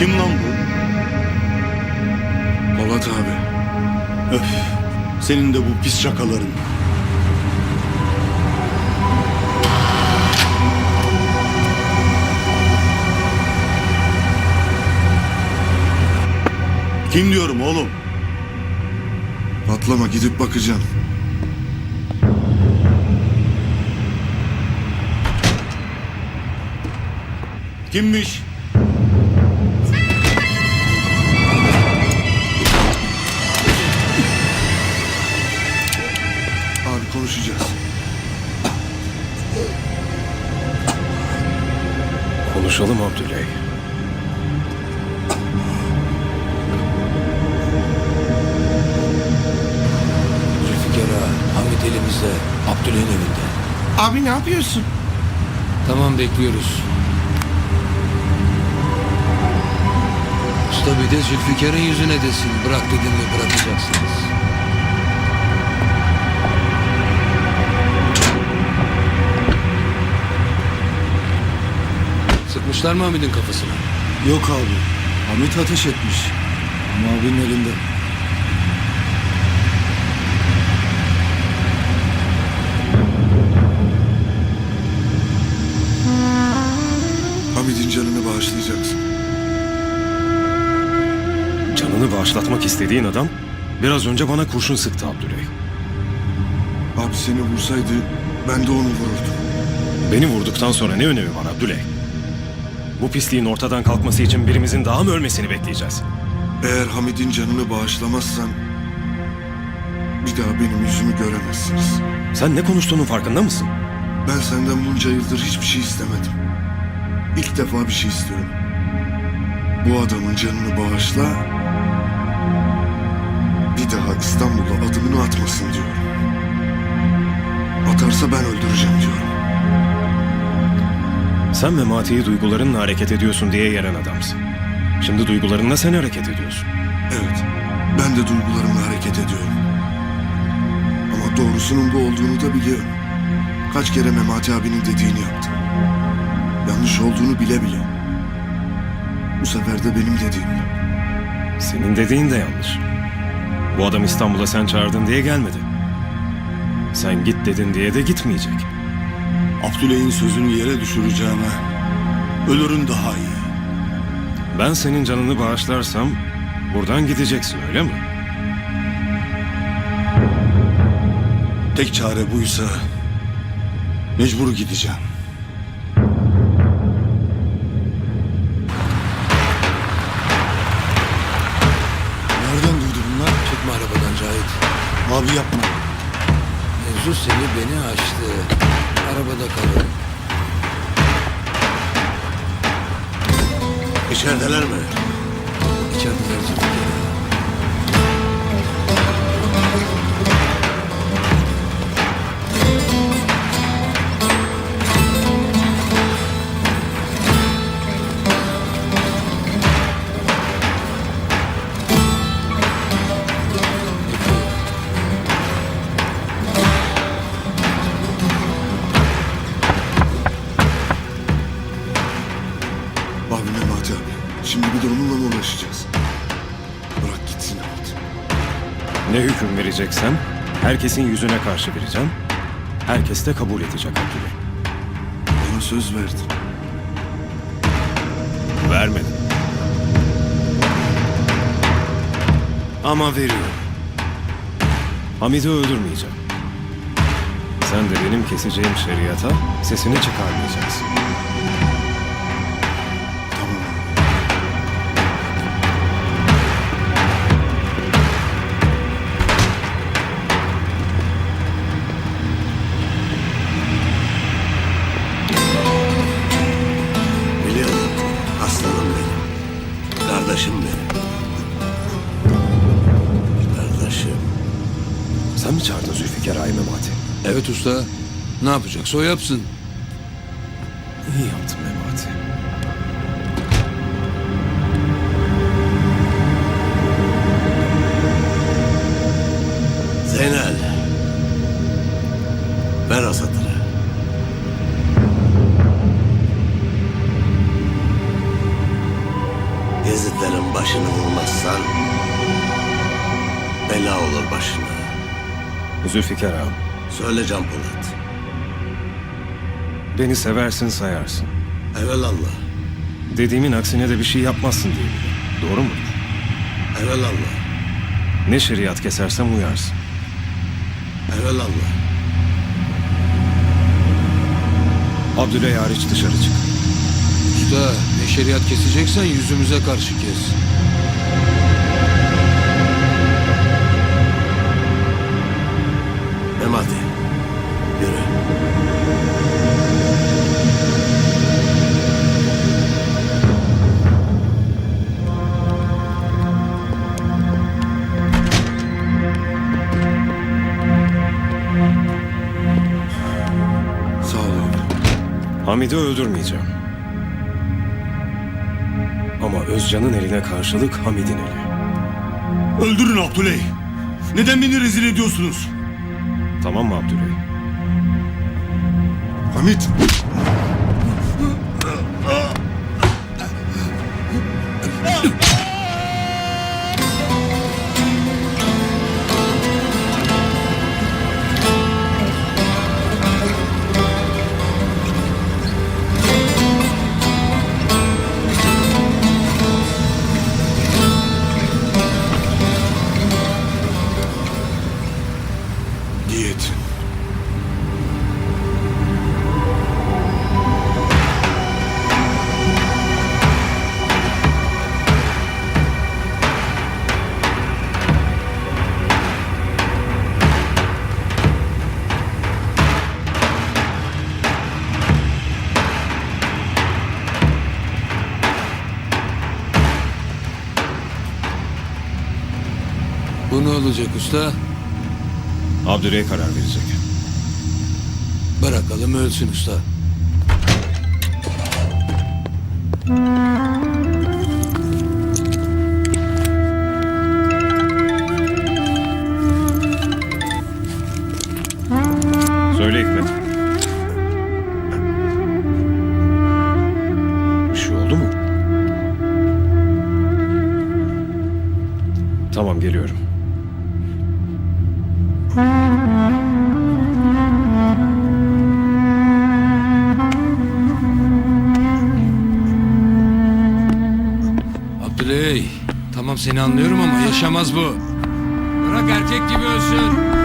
Kim lan bu? Polat abi. Öf. Senin de bu pis şakaların. Kim diyorum oğlum? Patlama gidip bakacağım. Kimmiş? Konuşacağız. Konuşalım Abdüley. Zülfikar ağa, Hamit elimizde, Abdüley'in evinde. Abi ne yapıyorsun? Tamam bekliyoruz. Usta bir de Zülfikar'ın yüzüne desin. Bırak dedim mi bırakacaksınız. Sıkmışlar mı Hamid'in kafasına? Yok abi. Hamit ateş etmiş. Ama abinin elinde. Hamid'in canını bağışlayacaksın. Canını bağışlatmak istediğin adam biraz önce bana kurşun sıktı Abdüley. Abi seni vursaydı ben de onu vururdum. Beni vurduktan sonra ne önemi var Abdüley? Bu pisliğin ortadan kalkması için birimizin daha mı ölmesini bekleyeceğiz? Eğer Hamid'in canını bağışlamazsan bir daha benim yüzümü göremezsiniz. Sen ne konuştuğunun farkında mısın? Ben senden bunca yıldır hiçbir şey istemedim. İlk defa bir şey istiyorum. Bu adamın canını bağışla. Bir daha İstanbul'a adımını atmasın diyorum. Atarsa ben öldüreceğim diyorum. Sen Memati'yi duygularınla hareket ediyorsun diye yeren adamsın. Şimdi duygularınla sen hareket ediyorsun. Evet, ben de duygularımla hareket ediyorum. Ama doğrusunun bu olduğunu da biliyorum. Kaç kere Memati abinin dediğini yaptım. Yanlış olduğunu bile bile. Bu sefer de benim dediğim. Senin dediğin de yanlış. Bu adam İstanbul'a sen çağırdın diye gelmedi. Sen git dedin diye de gitmeyecek. Abdüley'in sözünü yere düşüreceğime ölürün daha iyi. Ben senin canını bağışlarsam buradan gideceksin öyle mi? Tek çare buysa mecbur gideceğim. Nereden duydu bunlar? Çıkma arabadan Cahit. Abi yapma. Mevzu seni beni aştı. Arabada kalın. İçerideler mi? İçerideler Memati abi. Şimdi bir de onunla mı uğraşacağız? Bırak gitsin Hamit. Ne hüküm vereceksem herkesin yüzüne karşı vereceğim. Herkes de kabul edecek Abdüley. Bana söz verdin. Vermedim. Ama veriyorum. Hamid'i öldürmeyeceğim. Sen de benim keseceğim şeriata sesini çıkarmayacaksın. Kardeşim benim. Kardeşim. Sen mi çağırdın Zülfikar Ağa'yı Memati? Evet usta. Ne yapacaksa o yapsın. İyi yaptın Memati. Gezitlerin başını vurmazsan bela olur başına. Zülfikar ağam, Söyle Can Polat. beni seversin sayarsın. Evelallah. Dediğimin aksine de bir şey yapmazsın diye biliyorum. Doğru mu? Evelallah. Ne şeriat kesersem uyarsın. Evelallah. Abdüley hariç dışarı çık. Usta ne şeriat keseceksen yüzümüze karşı kes. Memati. Yürü. Sağ ol. Hamid'i öldürmeyeceğim. Ama Özcan'ın eline karşılık Hamid'in eli. Öldürün Abdüley. Neden beni rezil ediyorsunuz? Tamam mı Abdüley? Hamit! Bu ne olacak usta? Abdüley karar verecek. Bırakalım ölsün usta. Söyle Hikmet. Bir şey oldu mu? Tamam geliyorum. Abdüley tamam seni anlıyorum ama yaşamaz bu. Bırak erkek gibi ölsün.